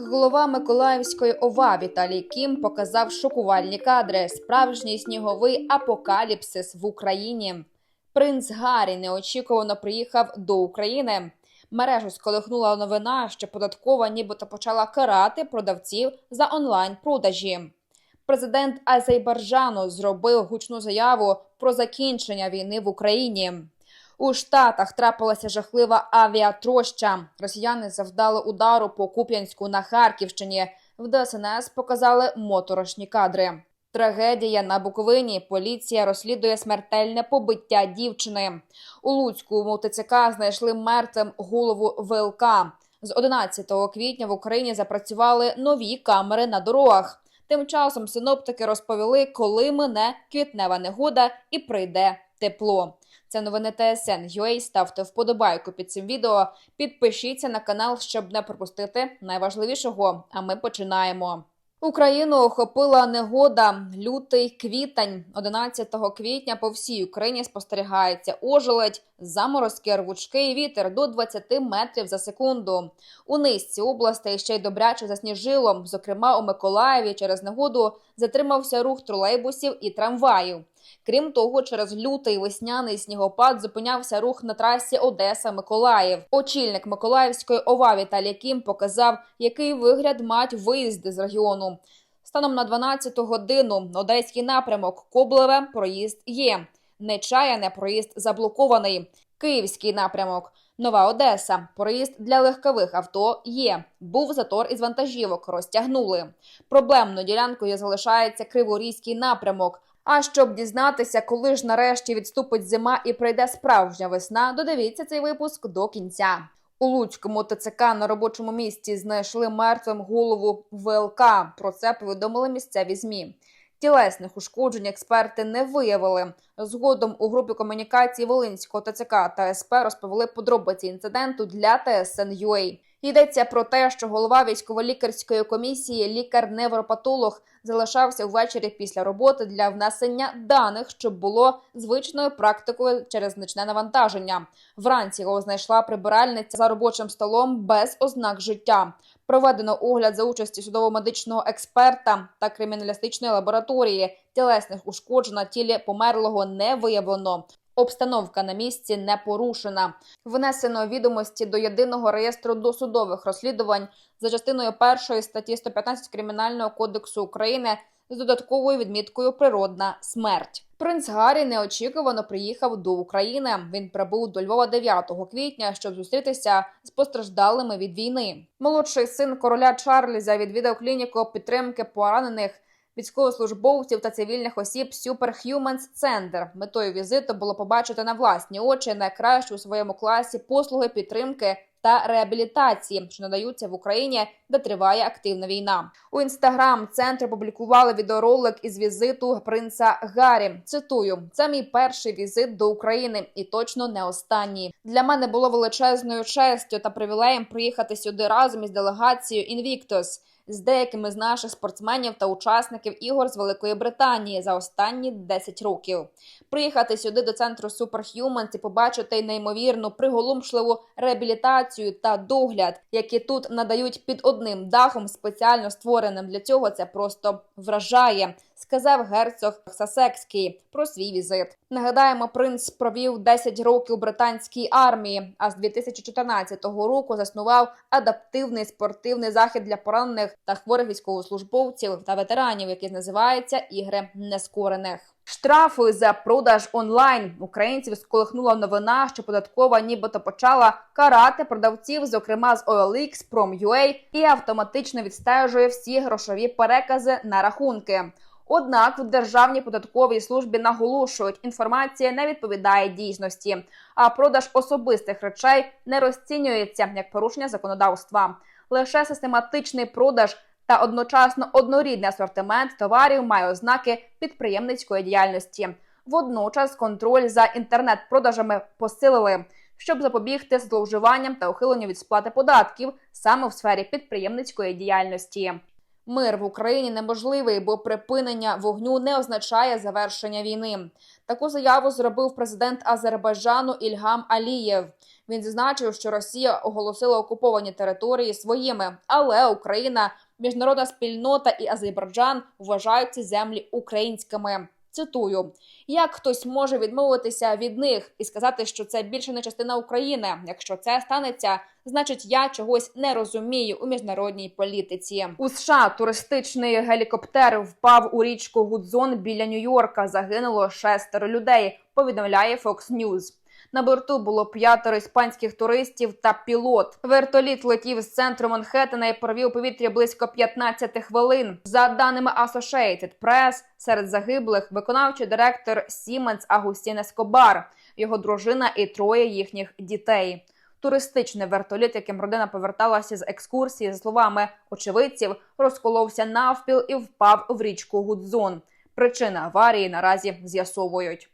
Голова Миколаївської ОВА Віталій Кім показав шокувальні кадри. Справжній сніговий апокаліпсис в Україні. Принц Гаррі неочікувано приїхав до України. Мережу сколихнула новина, що податкова нібито почала карати продавців за онлайн-продажі. Президент Азербайджану зробив гучну заяву про закінчення війни в Україні. У Штатах трапилася жахлива авіатроща. Росіяни завдали удару по Куп'янську на Харківщині. В ДСНС показали моторошні кадри. Трагедія на Буковині. Поліція розслідує смертельне побиття дівчини. У Луцьку ТЦК знайшли мертвим голову ВЛК. З 11 квітня в Україні запрацювали нові камери на дорогах. Тим часом синоптики розповіли, коли мине квітнева негода і прийде тепло. Це новини ТСН UA. Ставте вподобайку під цим відео. Підпишіться на канал, щоб не пропустити найважливішого. А ми починаємо. Україну охопила негода лютий квітень. 11 квітня по всій Україні спостерігається ожеледь, заморозки, рвучки вітер до 20 метрів за секунду. У низці областей ще й добряче засніжило. Зокрема, у Миколаєві через негоду затримався рух тролейбусів і трамваїв. Крім того, через лютий весняний снігопад зупинявся рух на трасі Одеса-Миколаїв. Очільник Миколаївської ОВА Віталій Кім показав, який вигляд мають виїзди з регіону. Станом на 12 годину Одеський напрямок Коблеве проїзд є. Нечаяне проїзд заблокований. Київський напрямок. Нова Одеса. Проїзд для легкових авто є. Був затор із вантажівок. Розтягнули. Проблемною ділянкою залишається Криворізький напрямок. А щоб дізнатися, коли ж нарешті відступить зима і прийде справжня весна, додивіться цей випуск до кінця. У Луцькому ТЦК на робочому місці знайшли мертвим голову ВЛК. Про це повідомили місцеві змі. Тілесних ушкоджень експерти не виявили. Згодом у групі комунікації Волинського ТЦК та СП розповіли подробиці інциденту для ТСН.UA. Йдеться про те, що голова військово-лікарської комісії, лікар-невропатолог, залишався ввечері після роботи для внесення даних, щоб було звичною практикою через значне навантаження. Вранці його знайшла прибиральниця за робочим столом без ознак життя. Проведено огляд за участі судово-медичного експерта та криміналістичної лабораторії. Тілесних ушкоджень на тілі померлого не виявлено. Обстановка на місці не порушена. Внесено відомості до єдиного реєстру досудових розслідувань за частиною першої статті 115 Кримінального кодексу України з додатковою відміткою Природна смерть. Принц Гаррі неочікувано приїхав до України. Він прибув до Львова 9 квітня, щоб зустрітися з постраждалими від війни. Молодший син короля Чарльза відвідав клініку підтримки поранених військовослужбовців та цивільних осіб Superhumans Center. Метою візиту було побачити на власні очі найкращі у своєму класі послуги підтримки та реабілітації, що надаються в Україні, де триває активна війна. У інстаграм центр публікували відеоролик із візиту принца Гаррі. Цитую: це мій перший візит до України, і точно не останній. Для мене було величезною честю та привілеєм приїхати сюди разом із делегацією Invictus з деякими з наших спортсменів та учасників ігор з Великої Британії за останні 10 років. Приїхати сюди до центру Superhumans і побачити неймовірну приголомшливу реабілітацію та догляд, які тут надають під одним дахом, спеціально створеним для цього. Це просто вражає. Сказав герцог Сасекський про свій візит. Нагадаємо, принц провів 10 років у британській армії, а з 2014 року заснував адаптивний спортивний захід для поранених та хворих військовослужбовців та ветеранів, який називається Ігри Нескорених. Штрафи за продаж онлайн українців сколихнула новина, що податкова нібито почала карати продавців, зокрема з OLX, Prom.ua, і автоматично відстежує всі грошові перекази на рахунки. Однак в державній податковій службі наголошують, інформація не відповідає дійсності, а продаж особистих речей не розцінюється як порушення законодавства. Лише систематичний продаж та одночасно однорідний асортимент товарів має ознаки підприємницької діяльності. Водночас контроль за інтернет-продажами посилили, щоб запобігти зловживанням та ухиленню від сплати податків саме в сфері підприємницької діяльності. Мир в Україні неможливий, бо припинення вогню не означає завершення війни. Таку заяву зробив президент Азербайджану Ільгам Алієв. Він зазначив, що Росія оголосила окуповані території своїми, але Україна, міжнародна спільнота і Азербайджан вважають ці землі українськими. Цитую: як хтось може відмовитися від них і сказати, що це більше не частина України? Якщо це станеться, значить я чогось не розумію у міжнародній політиці. У США туристичний гелікоптер впав у річку Гудзон біля Нью-Йорка. Загинуло шестеро людей. Повідомляє Fox News. На борту було п'ятеро іспанських туристів та пілот. Вертоліт летів з центру Манхеттена і провів у повітрі близько 15 хвилин. За даними Associated Press, серед загиблих виконавчий директор Siemens Агустін Ескобар, його дружина і троє їхніх дітей. Туристичний вертоліт, яким родина поверталася з екскурсії, за словами очевидців, розколовся навпіл і впав в річку Гудзон. Причина аварії наразі з'ясовують.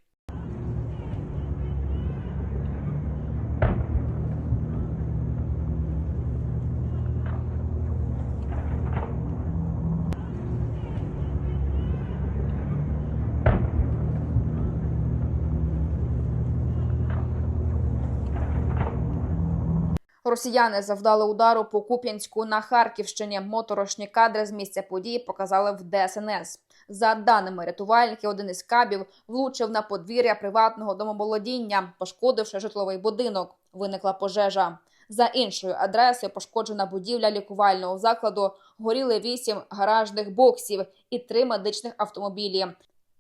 Росіяни завдали удару по Куп'янську на Харківщині. Моторошні кадри з місця події показали в ДСНС. За даними рятувальників, один із кабів влучив на подвір'я приватного домоволодіння, пошкодивши житловий будинок. Виникла пожежа. За іншою адресою пошкоджена будівля лікувального закладу. Горіли вісім гаражних боксів і три медичних автомобілі.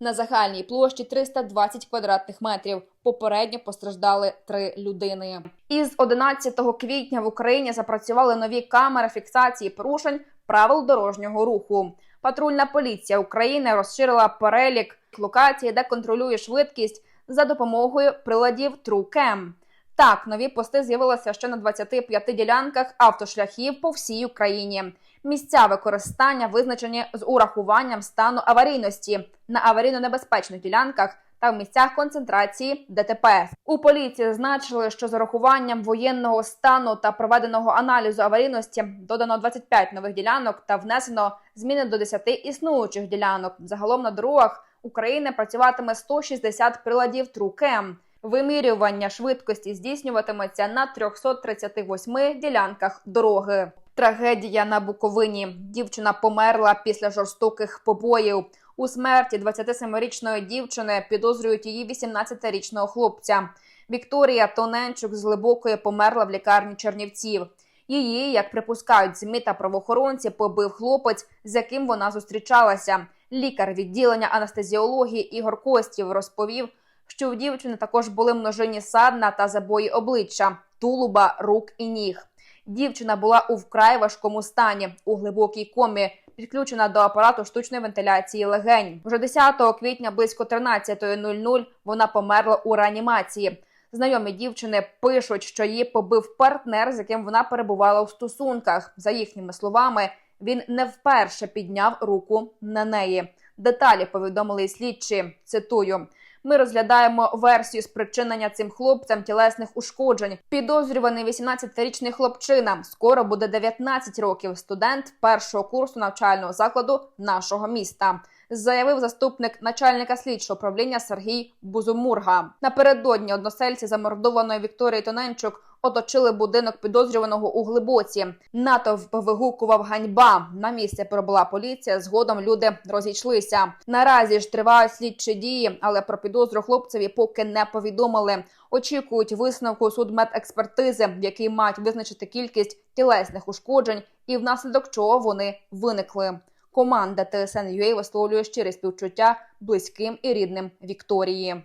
На загальній площі 320 квадратних метрів. Попередньо постраждали три людини. Із 11 квітня в Україні запрацювали нові камери фіксації порушень правил дорожнього руху. Патрульна поліція України розширила перелік локацій, де контролює швидкість за допомогою приладів TrueCam. Так, нові пости з'явилися ще на 25 ділянках автошляхів по всій Україні. Місця використання визначені з урахуванням стану аварійності на аварійно-небезпечних ділянках та в місцях концентрації ДТП. У поліції зазначили, що з урахуванням воєнного стану та проведеного аналізу аварійності додано 25 нових ділянок та внесено зміни до 10 існуючих ділянок. Загалом на дорогах України працюватиме 160 приладів TrueCam. Вимірювання швидкості здійснюватиметься на 338 ділянках дороги. Трагедія на Буковині. Дівчина померла після жорстоких побоїв. У смерті 27-річної дівчини підозрюють її 18-річного хлопця. Вікторія Тоненчук з глибокої померла в лікарні Чернівців. Її, як припускають ЗМІ та правоохоронці, побив хлопець, з яким вона зустрічалася. Лікар відділення анестезіології Ігор Костів розповів, що у дівчини також були множинні садна та забої обличчя, тулуба, рук і ніг. Дівчина була у вкрай важкому стані у глибокій комі, підключена до апарату штучної вентиляції легень. Вже 10 квітня близько 13.00 вона померла у реанімації. Знайомі дівчини пишуть, що її побив партнер, з яким вона перебувала у стосунках. За їхніми словами, він не вперше підняв руку на неї. Деталі повідомили слідчі. Цитую. Ми розглядаємо версію спричинення цим хлопцям тілесних ушкоджень. Підозрюваний 18-річний хлопчина. Скоро буде 19 років. Студент першого курсу навчального закладу нашого міста. Заявив заступник начальника слідчого управління Сергій Бузумурга. Напередодні односельці замордованої Вікторії Тоненчук оточили будинок підозрюваного у глибоці. Натовп вигукував ганьба. На місце прибула поліція. Згодом люди розійшлися. Наразі ж тривають слідчі дії, але про підозру хлопцеві поки не повідомили. Очікують висновку судмедекспертизи, в якій мають визначити кількість тілесних ушкоджень і внаслідок чого вони виникли. Команда ТСН.UA висловлює щире співчуття близьким і рідним Вікторії.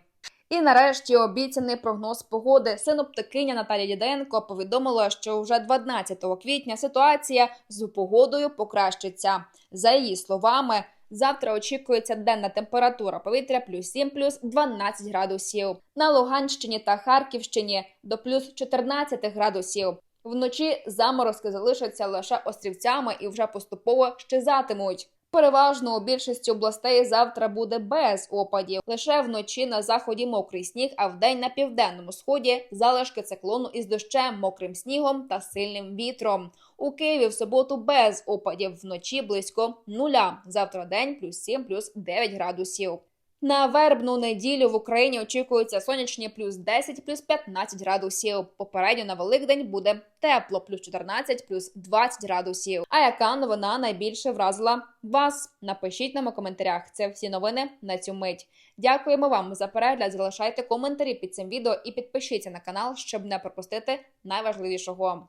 І нарешті обіцяний прогноз погоди. Синоптикиня Наталія Діденко повідомила, що вже 12 квітня ситуація з погодою покращиться. За її словами, завтра очікується денна температура повітря плюс 7, плюс 12 градусів. На Луганщині та Харківщині до плюс 14 градусів. Вночі заморозки залишаться лише острівцями і вже поступово щезатимуть. Переважно у більшості областей завтра буде без опадів. Лише вночі на заході мокрий сніг, а вдень на південному сході залишки циклону із дощем, мокрим снігом та сильним вітром. У Києві в суботу без опадів вночі близько нуля. Завтра день плюс 7, плюс 9 градусів. На вербну неділю в Україні очікуються сонячні плюс 10, плюс 15 градусів. Попередньо на Великдень буде тепло, плюс 14, плюс 20 градусів. А яка новина найбільше вразила вас? Напишіть нам у коментарях. Це всі новини на цю мить. Дякуємо вам за перегляд. Залишайте коментарі під цим відео і підпишіться на канал, щоб не пропустити найважливішого.